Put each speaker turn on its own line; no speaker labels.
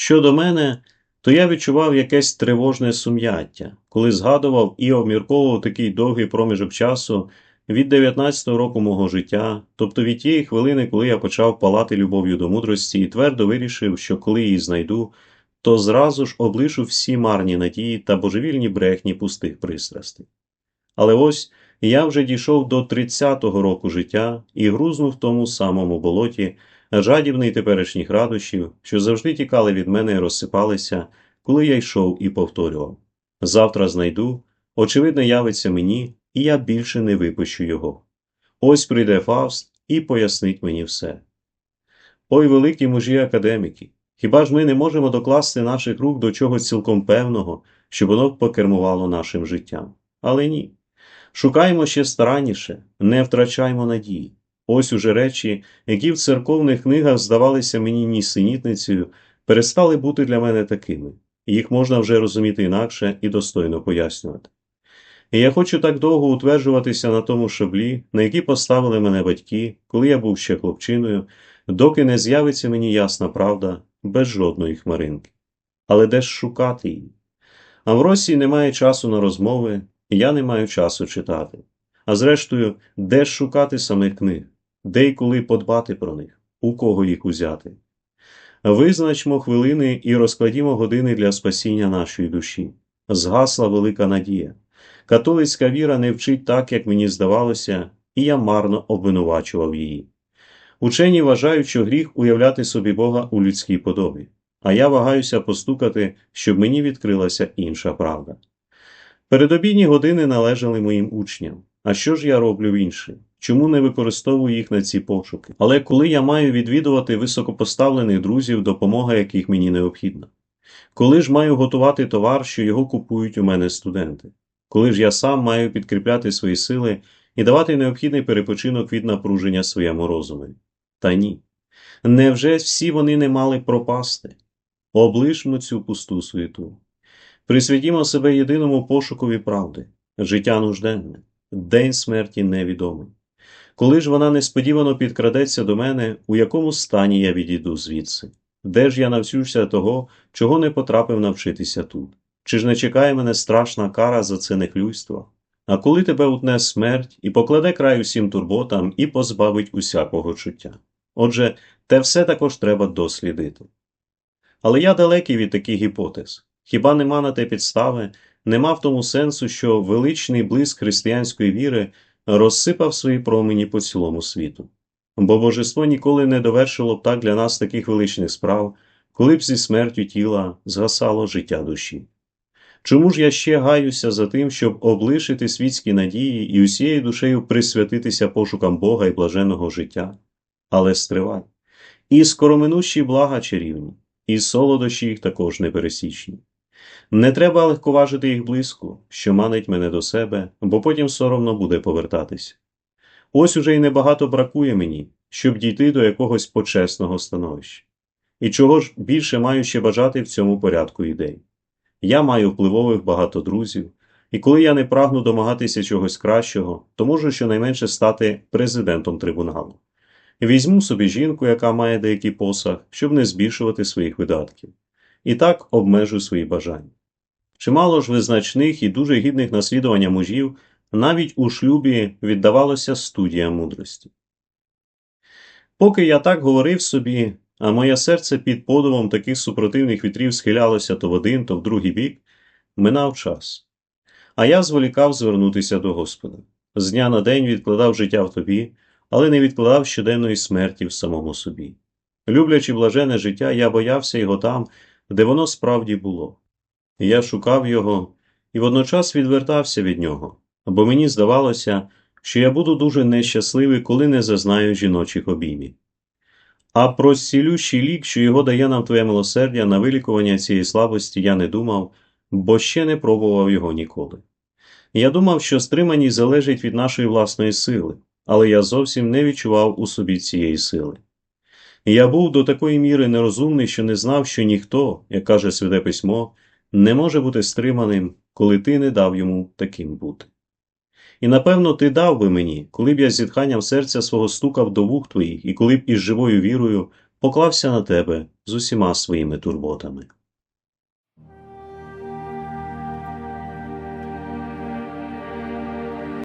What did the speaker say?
Щодо мене, то я відчував якесь тривожне сум'яття, коли згадував і обмірковував такий довгий проміжок часу від 19-го року мого життя, тобто від тієї хвилини, коли я почав палати любов'ю до мудрості і твердо вирішив, що коли її знайду, то зразу ж облишу всі марні надії та божевільні брехні пустих пристрастей. Але ось я вже дійшов до 30-го року життя і грузнув в тому самому болоті, жадібний теперішніх радощів, що завжди тікали від мене і розсипалися, коли я йшов і повторював. Завтра знайду, очевидно, явиться мені, і я більше не випущу його. Ось прийде Фауст і пояснить мені все. Ой, великі мужі академіки, хіба ж ми не можемо докласти наших рук до чогось цілком певного, щоб воно покермувало нашим життям? Але ні. Шукаємо ще старанніше, не втрачаймо надії. Ось уже речі, які в церковних книгах здавалися мені нісенітницею, перестали бути для мене такими. Їх можна вже розуміти інакше і достойно пояснювати. І я хочу так довго утверджуватися на тому шаблі, на який поставили мене батьки, коли я був ще хлопчиною, доки не з'явиться мені ясна правда без жодної хмаринки. Але де ж шукати її? А в Росії немає часу на розмови, я не маю часу читати. А зрештою, де ж шукати самих книг, де й коли подбати про них, у кого їх узяти? Визначмо хвилини і розкладімо години для спасіння нашої душі. Згасла велика надія. Католицька віра не вчить так, як мені здавалося, і я марно обвинувачував її. Учені вважають, що гріх уявляти собі Бога у людській подобі, а я вагаюся постукати, щоб мені відкрилася інша правда. Передобідні години належали моїм учням. А що ж я роблю в інші? Чому не використовую їх на ці пошуки? Але коли я маю відвідувати високопоставлених друзів, допомога яких мені необхідна? Коли ж маю готувати товар, що його купують у мене студенти? Коли ж я сам маю підкріпляти свої сили і давати необхідний перепочинок від напруження своєму розумі? Та ні. Невже всі вони не мали пропасти? Облишмо цю пусту суєту. Присвятімо себе єдиному пошукові правди, життя нужденне, день смерті невідомий. Коли ж вона несподівано підкрадеться до мене, у якому стані я відійду звідси? Де ж я навчуся того, чого не потрапив навчитися тут? Чи ж не чекає мене страшна кара за це нехлюйство? А коли тебе утне смерть і покладе край усім турботам і позбавить усякого чуття? Отже, те все також треба дослідити. Але я далекий від таких гіпотез. Хіба нема на те підстави, нема в тому сенсу, що величний блиск християнської віри розсипав свої промені по цілому світу. Бо божество ніколи не довершило б так для нас таких величних справ, коли б зі смертю тіла згасало життя душі. Чому ж я ще гаюся за тим, щоб облишити світські надії і усією душею присвятитися пошукам Бога і блаженного життя? Але стривай. І скороминущі блага чарівні, і солодощі їх також непересічні. Не треба легковажити їх близько, що манить мене до себе, бо потім соромно буде повертатися. Ось уже й небагато бракує мені, щоб дійти до якогось почесного становища. І чого ж більше маю ще бажати в цьому порядку ідей? Я маю впливових багато друзів, і коли я не прагну домагатися чогось кращого, то можу щонайменше стати президентом трибуналу. Візьму собі жінку, яка має деякий посаг, щоб не збільшувати своїх видатків, і так обмежу свої бажання. Чимало ж визначних і дуже гідних наслідування мужів навіть у шлюбі віддавалося студія мудрості. Поки я так говорив собі, а моє серце під подувом таких супротивних вітрів схилялося то в один, то в другий бік, минав час. А я зволікав звернутися до Господа. З дня на день відкладав життя в тобі, але не відкладав щоденної смерті в самому собі. Люблячи блажене життя, я боявся його там, де воно справді було. Я шукав його і водночас відвертався від нього, бо мені здавалося, що я буду дуже нещасливий, коли не зазнаю жіночих обіймів. А про зцілющий лік, що його дає нам твоє милосердя на вилікування цієї слабості, я не думав, бо ще не пробував його ніколи. Я думав, що стриманість залежить від нашої власної сили, але я зовсім не відчував у собі цієї сили. Я був до такої міри нерозумний, що не знав, що ніхто, як каже Святе Письмо, не може бути стриманим, коли ти не дав йому таким бути. І напевно ти дав би мені, коли б я з зітханням серця свого стукав до вух твоїх, і коли б із живою вірою поклався на тебе з усіма своїми турботами.